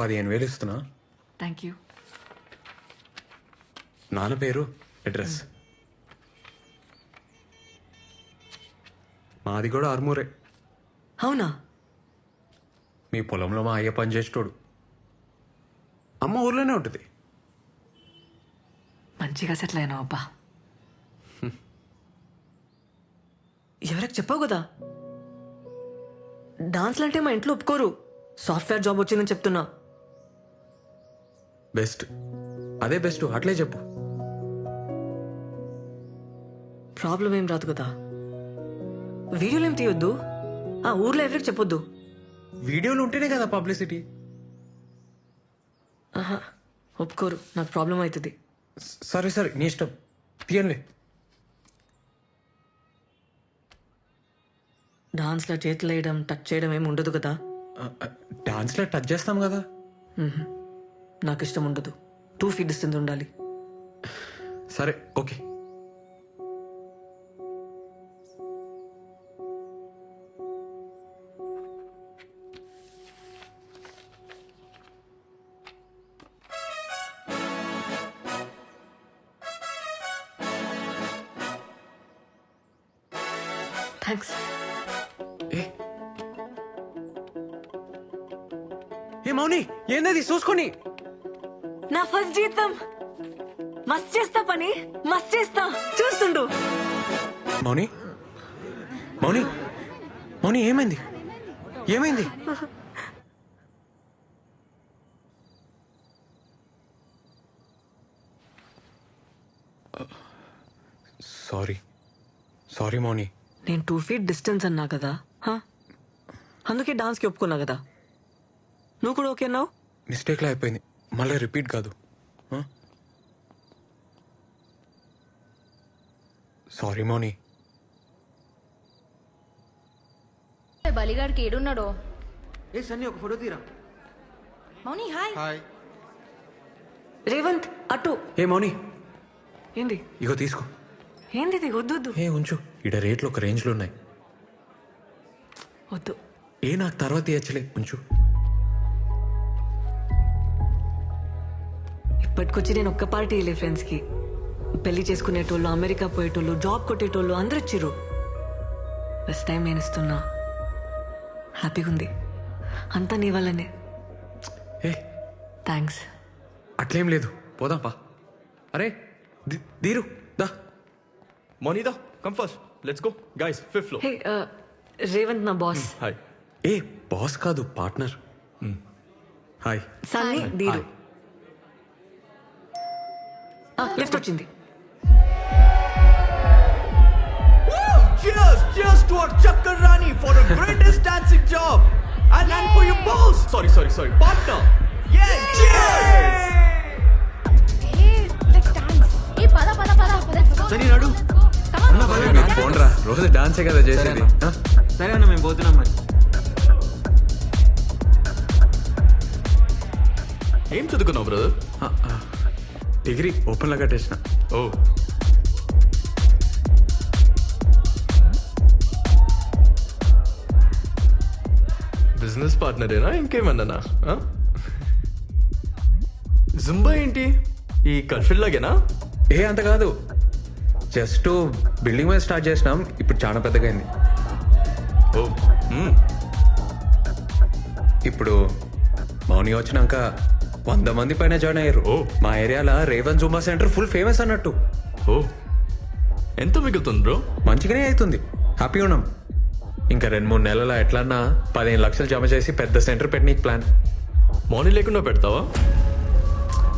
పదిహేను వేలు ఇస్తున్నా. థ్యాంక్ యూ నాన్న పేరు అడ్రస్. మాది కూడా ఆర్మూరే. అవునా? మీ పొలంలో మా అయ్య పని చేసేటోడు. అమ్మ ఊర్లోనే ఉంటుంది. మంచిగా సెటిల్ అయినావు అబ్బా. ఎవరికి చెప్పావు కదా? డాన్స్లు అంటే మా ఇంట్లో ఒప్పుకోరు. సాఫ్ట్వేర్ జాబ్ వచ్చిందని చెప్తున్నా. బెస్ట్. అదే బెస్ట్ అట్లే చెప్పు. ప్రాబ్లం ఏం రాదు కదా. వీడియోలు ఏం తీయొద్దు? ఆ ఊర్లో ఎవరికి చెప్పొద్దు? వీడియోలు ఉంటేనే కదా పబ్లిసిటీ. ఆహా ఒప్పుకోరు నాకు ప్రాబ్లం అవుతుంది. సరే సరే నీ ఇష్టం. తీయండి డాన్స్లో చేతులు వేయడం టచ్ చేయడం ఏమి ఉండదు కదా. డాన్స్లో టచ్ చేస్తాం కదా. నాకు ఇష్టం ఉండదు. టూ ఫీట్ డిస్టెన్స్ ఉండాలి. సరే ఓకే. థ్యాంక్స్ ఏ? ఏ మౌని ఏందది? చూసుకొని. నా ఫస్ట్ జీతం. మస్త్ చేస్తా పని మస్త్ చేస్తా. చూస్తుండు. మౌని? మౌని? మౌని ఏమైంది? ఏమైంది? సారీ. సారీ మౌని. నేను టూ ఫీట్ డిస్టెన్స్ అన్నా కదా. హా? అందుకే డాన్స్కి ఒప్పుకున్నా కదా. నువ్వు కూడా ఓకే అన్నావు? మిస్టేక్లో అయిపోయింది. మళ్ళీ రిపీట్ కాదు. సారీ మౌని. బలిగాడికి ఏడున్నాడో? ఏ సన్నీ ఒక ఫోటో తీరా? మౌని హాయ్. హాయ్. రేవంత్ అటు. ఏ మౌని. ఏంది? ఇగో తీసుకో. ఏంది ఇది? వద్దు వద్దు. ఏ ఉంచు. ఇడ రేట్లు ఒక రేంజ్లో ఉన్నాయి. వద్దు. ఏ నాకు తర్వాత ఇచ్చలే ఉంచు. ఇప్పటికొచ్చి నేను ఒక్క పార్టీ వెళ్ళే ఫ్రెండ్స్కి పెళ్ళి చేసుకునేటోళ్ళు అమెరికా పోయేటోళ్ళు జాబ్ కొట్టేటోళ్ళు అందరూ ఇచ్చిర్రు ఫస్ట్ టైం నేను ఇస్తున్నా హ్యాపీగా ఉంది అంతా నీ వల్లనే. ఏ? థ్యాంక్స్ అట్లేం లేదు. పోదాం పా. అరే ది- దీరు దా come first. Let's go. Guys, fifth floor. Hey Revanth నా బాస్ Hi. ఏ బాస్ కాదు partner hi Sunny Dheeru hi lift వచ్చింది Cheers! Cheers to our Chakkar Rani for the greatest dancing job! And, and for your boss! Sorry, sorry, sorry. Partner! Yeah! Cheers! ఏ let's dance ఏ పద పద పద పద సన్నీ నడు పోండ్రా రోజు డాన్సే కదా చేసేది? సరే అన్న మేము పోతున్నాం మరి ఏం చదువుకున్నావు బ్రదర్. డిగ్రీ ఓపెన్లో కట్టేసిన. ఓ. బిజినెస్ పార్ట్నరేనా ఇంకేమన్నానా? ఆ? జుంబా ఏంటి? ఈ కల్ఫిల్ లాగేనా? ఏ అంత కాదు. జస్ట్ బిల్డింగ్ మీద స్టార్ట్ చేసినాం ఇప్పుడు చాలా పెద్దగా అయింది. ఓ. ఇప్పుడు మౌని వచ్చినాక వంద మంది పైన జాయిన్ అయ్యారు. ఓ. మా ఏరియాలో Revan Zumba centre full famous అన్నట్టు. ఓ. ఎంత మిగులుతుంది బ్రో? మంచిగానే అవుతుంది. హ్యాపీ ఉన్నాం. ఇంకా రెండు మూడు నెలల ఎట్లన్నా పదిహేను లక్షలు జమ చేసి పెద్ద సెంటర్ పెట్టనీకి ప్లాన్ మనీ లేకుండా పెడతావా?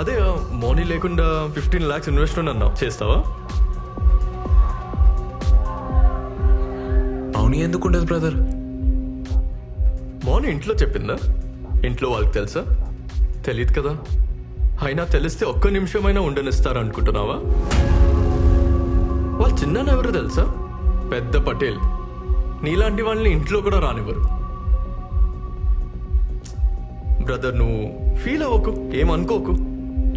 అదే మనీ లేకుండా ఫిఫ్టీన్ లాక్స్ ఇన్వెస్ట్మెంట్ అన్నావు. చేస్తావా? మౌని ఎందుకు ఉండదు బ్రదర్ మౌని ఇంట్లో చెప్పిందా? ఇంట్లో వాళ్ళకి తెలుసా? తెలియదు కదా? అయినా తెలిస్తే ఒక్క నిమిషమైనా ఉండనిస్తారు అనుకుంటున్నావా వాళ్ళ చిన్న ఎవరు తెలుసా? పెద్ద పటేల్. నీలాంటి వాళ్ళని ఇంట్లో కూడా రానివ్వరు. బ్రదర్ నువ్వు ఫీల్ అవ్వకు ఏమనుకోకు.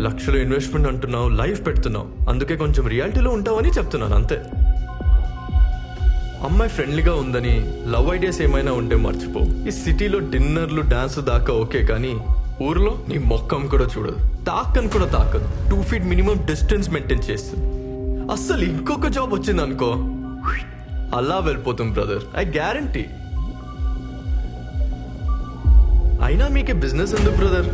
లక్షలు ఇన్వెస్ట్మెంట్ అంటున్నావు లైఫ్ పెడుతున్నావు. అందుకే కొంచెం రియాలిటీలో ఉంటావని చెప్తున్నాను అంతే. అమ్మాయి ఫ్రెండ్లీగా ఉందని లవ్ ఐడియాస్ ఏమైనా ఉంటే మర్చిపో. ఈ సిటీలో డిన్నర్లు డాన్స్ దాకా ఓకే కానీ ఊర్లో నీ మొక్కం కూడా చూడదు తాకని కూడా తాకదు. Two feet minimum distance maintain చేస్తుంది. అస్సలు ఇంకొక జాబ్ వచ్చింది అనుకో అలా వెళ్ళిపోతుంది బ్రదర్ ఐ గ్యారంటీ అయినా మీకే బిజినెస్ ఎందుకు బ్రదర్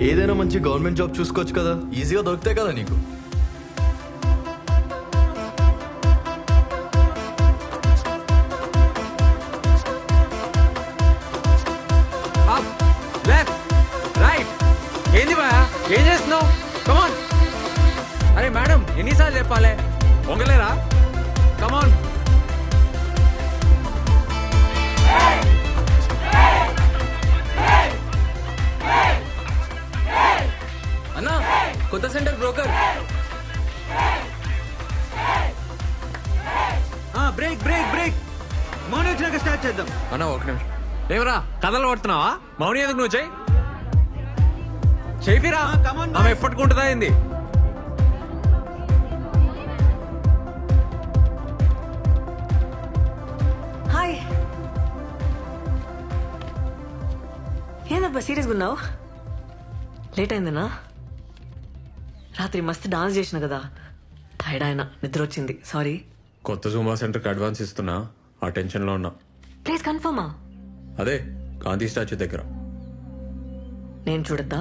ఏదైనా మంచి గవర్నమెంట్ జాబ్ చూసుకోవచ్చు కదా. ఈజీగా దొరుకుతాయి కదా నీకు. ఎన్నిసార్లు చెప్పాలి? పొంగలేరా? కమాన్ అన్నా కొత్త centre broker. Break break break. Mouni వచ్చినాక స్టార్ట్ చేద్దాం. అన్న ఒక నిమిషం. ఏమరా కథలు పడుతున్నావా మౌని ఎందుకు నువ్వు చెయ్యి చేపిరా ఆమె. ఎప్పటికుంటుందా ఏంది? ఏందబ్బా సీరియస్గా ఉన్నావు? లేట్ అయిందనా రాత్రి మస్తు డాన్స్ చేసిన కదా. టైర్డ్ ఆయన నిద్ర వచ్చింది సారీ కొత్త జూమా సెంటర్కి అడ్వాన్స్ ఇస్తున్నా. ఆ టెన్షన్లో ఉన్నా. ప్లీజ్ కన్ఫర్మా అదే గాంధీ స్టాచ్యూ దగ్గర. నేను చూడద్దా?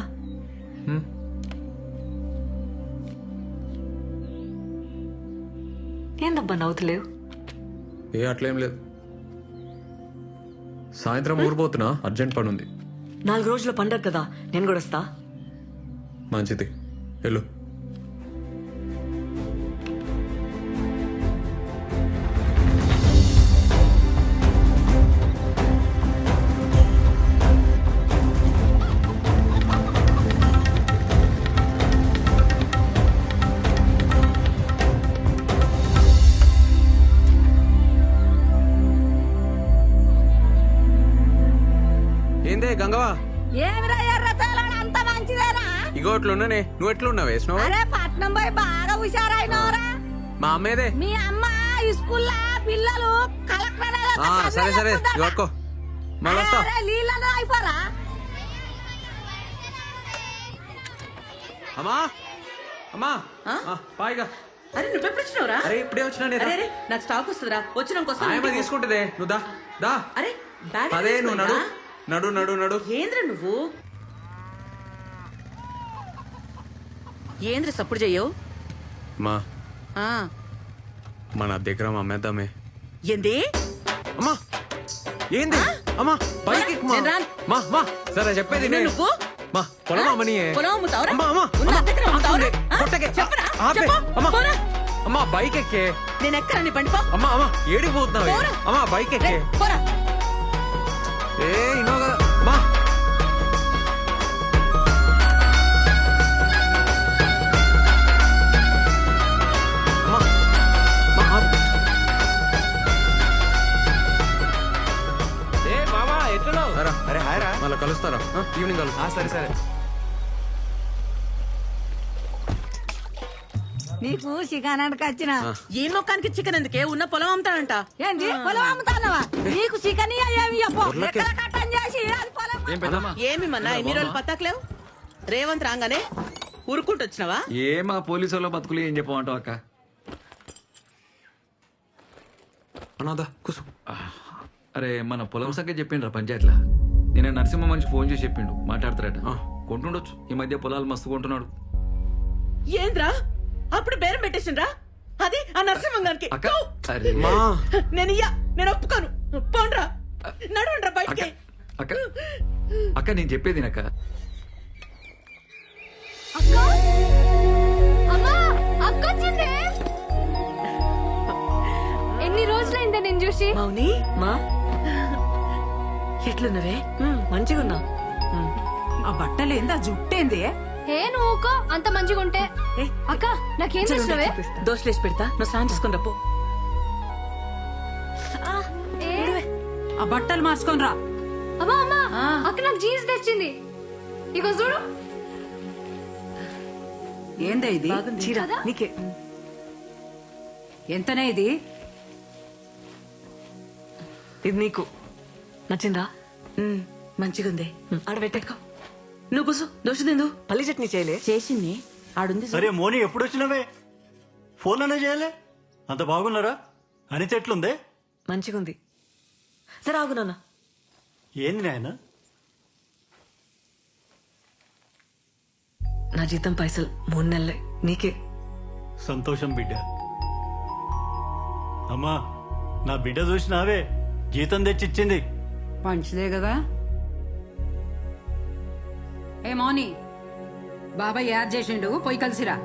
ఏందబ్బా నవ్వుతలేవు? ఏ అట్లేం లేదు. సాయంత్రం ఊరిపోతున్నా అర్జెంట్ పని ఉంది నాలుగు రోజుల పండగ కదా. నేను కూడా వస్తా. మంచిది. వెళ్ళు. ఏందే గంగవా? ఏమిరా ఎర్రచాలని అంత మంచిదేనా? ఇగో అట్లున్నానే. నువ్వు ఎట్లున్నావు? వేసినావు? అరే పట్నం పోయి బాగా హుషారైనవరా మా అమ్మేదే. మీ అమ్మ ఈ స్కూల్లో పిల్లలు కలెక్టర్ ఆ, సరే సరే. పట్టుకో మళ్ళీ వస్తా. నీళ్ళలో అయిపోరా. అమ్మా. అమ్మా. ఆ, పాయిగా అరే నువ్వెప్పుడు వచ్చినావురా? అరే ఇప్పుడే వచ్చినా అరే అరే నాకు స్టాక్ వస్తుందిరా. వచ్చినాక వస్తా ఆయమ్మ తీసుకుంటుందే. నువ్వు దా. దా. అరే బ్యాగ్ అదే నువ్వు నడు. నడు నడు నడు ఏంద్ర నువ్వు ఏంద్ర సప్పుడు చెయ్యవు మా ఆ, మన దగ్గర అమ్మేద్దామే ఏంది అమ్మా ఏంది అమ్మా పైకి మా. నేను రాను. మా మా సరే చెప్పేది నేను. నువ్వు? మా పొలం అమ్మని పొలం అమ్ముతావురా? అమ్మా అమ్మా ఉన్న అమ్మా, దగ్గర అమ్ముతావురా? ఆపండి. ఆ? కొట్టకే. చెప్పరా? ఆపే. చెప్పు. అమ్మా పోరా. అమ్మా బైక్ ఎక్కే నేను ఎక్కరా నీ బండి పో అమ్మా అమ్మా ఏడికి పోతున్నావు పోరా. అమ్మా బైక్ ఎక్కే పోరా ఏ ఇన్నో కదా మా. అరే హాయ్ రా మళ్ళీ కలుస్తారా? ఈవినింగ్ కలుస్తా. సరే సరే. నీకు చికెనానికి వచ్చిన. ఈ మొక్కానికి చికెన్ ఎందుకే? ఉన్న పొలం అమ్ముతాడంట ఏంది? పొలం అమ్ముతానవా? నీకు చికెన్ ఏమి కట్టం చేసి ఏం ఏమి మన్నా ఎన్ని రోజులు పత్తాకలేవు రేవంత్ రాగానే ఉరుక్కుంటూ వచ్చినావా ఏ మా పోలీసు వాళ్ళ బతుకులు ఏం చెప్పమంటావు అక్క? అనాదా కూసు. అరే మన పొలం సంగతి చెప్పిండ్రా పంచాయతీలా. నేను నరసింహ మనిషి ఫోన్ చేసి చెప్పిండు మాట్లాడతారట. కొంటుండొచ్చు. ఈ మధ్య పొలాలు మస్తు కొంటున్నాడు. ఏంద్రా? అప్పుడు బేరం పెట్టేసిండ్రా? అది ఆ నరసింహంగానికి. అక్క అరే మా! నేను ఇయ్యా నేను ఒప్పుకోను. పోండ్రా. నడవండ్రా బయటికి. అక్క అక్క నేను చెప్పేది అక్క అక్క! అమ్మా! అక్క వచ్చింది! ఎన్ని రోజులైందే నేను చూసి? మౌని? మా? ఎట్లున్నవే? మంచిగున్నా. ఆ బట్టలు ఏందా జుట్టేంది? ఏ నువ్వుకో అంత మంచిగా ఉంటే. ఏ, అక్క నాకేం చేసినవే చూపిస్తా. దోశలేసి పెడతా. నువ్వు స్నానం చేసుకుని రప్పు ఏ? ఆ బట్టలు మార్చుకొని రా. అమ్మా అమ్మా. అక్క నాకు జీన్స్ తెచ్చింది. ఇగో చూడు. ఏందా ఇది? చీర. నీకే. ఎంతనే ఇది? ఇది నీకు. నచ్చిందా? మంచిగుంది. ఆడ పెట్టేట్టుకో నువ్వు కూసు దోశ తిందు. పల్లి చట్నీ చేయలే. చేసింది. ఆడుంది సరే మోని ఎప్పుడు వచ్చినవే ఫోన్లోనే చేయలే? అంత బాగున్నారా? అని చెట్లుందే? మంచిగుంది. సరే ఆగు నాన్న. ఏంది నాయన? నా జీతం పైసలు మూడు నెలలే. నీకే. సంతోషం బిడ్డ. అమ్మా నా బిడ్డ చూసినావే? జీతం తెచ్చిచ్చింది. మంచిదే కదా. ఏ మౌని. బాబాయ్ యాడ్ చేసిండు పోయి కలిసిరా.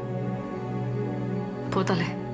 పోతాలే.